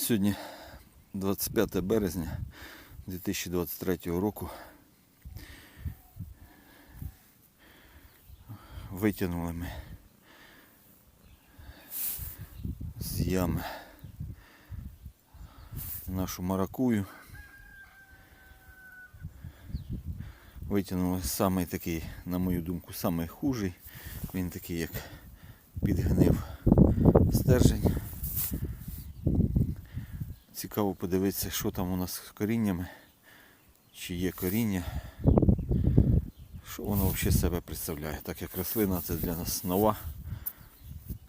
Сьогодні 25 березня 2023 року. Витягнули ми з ями нашу маракую. Витягнули самий такий, на мою думку, самий хужий. Він такий, як підгнив стержень. Цікаво подивитися, що там у нас з коріннями, чи є коріння, що воно взагалі себе представляє. Так як рослина це для нас нова.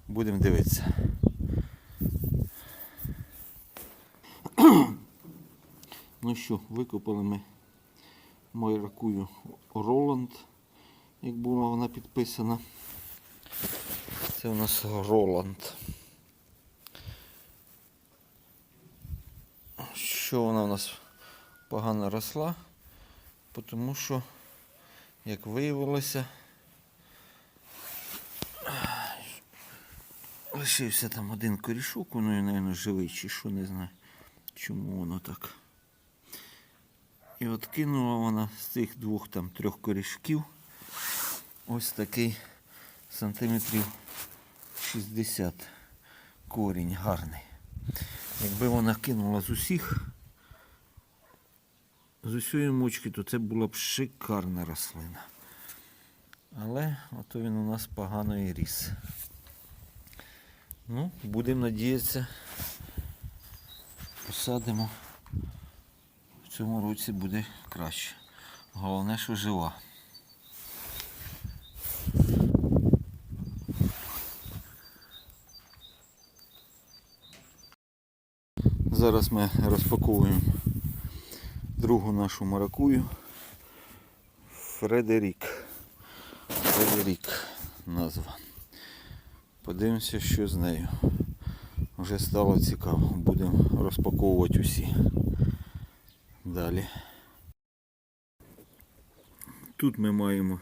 Будемо дивитися. Ну що, викопали ми мою ракую Роланд, як була вона підписана. Це у нас Роланд. Що вона у нас погано росла, тому що, як виявилося, лишився там один корішок, воно, мабуть, живий чи що, не знаю, чому воно так. І от кинула вона з цих двох там трьох корішків ось такий сантиметрів 60 корінь гарний. Якби вона кинула з усіх, з усієї мочки, то це була б шикарна рослина. Але ото він у нас погано і ріс. Ну, будемо надіятися, посадимо. В цьому році буде краще. Головне, що жива. Зараз ми розпаковуємо другу нашу маракую. Фредерік. Фредерік назва. Подивимося, що з нею. Вже стало цікаво. Будемо розпаковувати усі. Далі. Тут ми маємо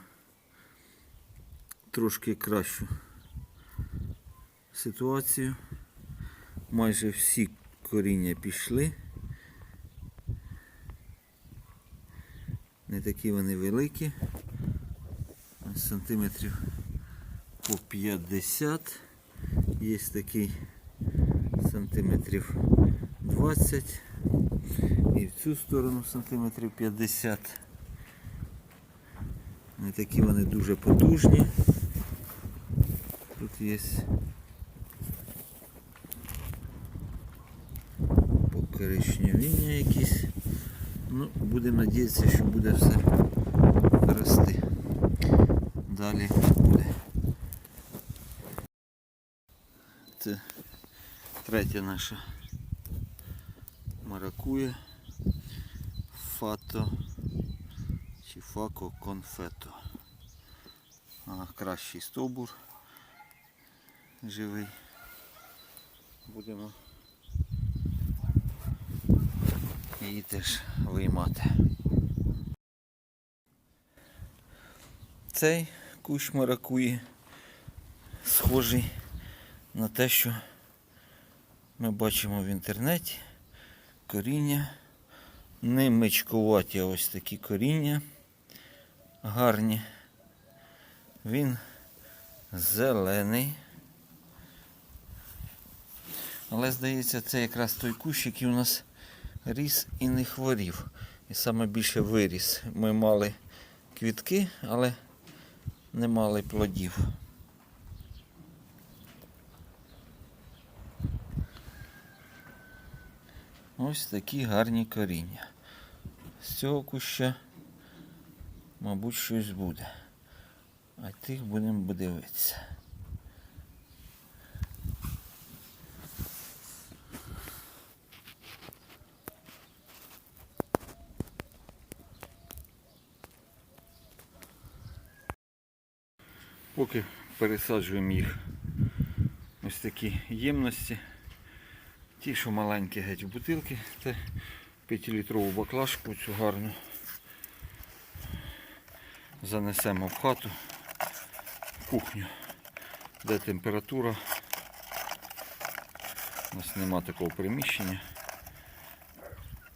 трошки кращу ситуацію. Майже всі коріння пішли. Не такі вони великі. Сантиметрів по 50. Є такий сантиметрів 20. І в цю сторону сантиметрів 50. Не такі вони дуже потужні. Тут є покоричневіння якісь. Ну, будемо надіятися, що буде все рости. Далі буде. Це третя наша маракуя. Фато чи фако конфето. А, кращий стовбур живий. Будемо її теж виймати. Цей кущ маракуї схожий на те, що ми бачимо в інтернеті. Коріння. Не мичкуваті, а ось такі коріння гарні. Він зелений. Але здається, це якраз той кущ, який у нас ріс і не хворів. І саме більше виріс. Ми мали квітки, але не мали плодів. Ось такі гарні коріння. З цього куща, мабуть, щось буде. А тих будемо дивитися. Поки пересаджуємо їх ось такі ємності. Ті, що маленькі геть в бутилки, це 5-літрову баклажку цю гарну. Занесемо в хату, в кухню, де температура У нас нема такого приміщення.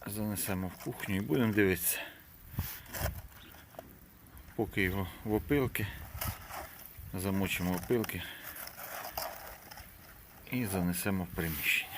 Занесемо в кухню і будемо дивитися. Поки його в опилки, замочимо опилки і занесемо в приміщення.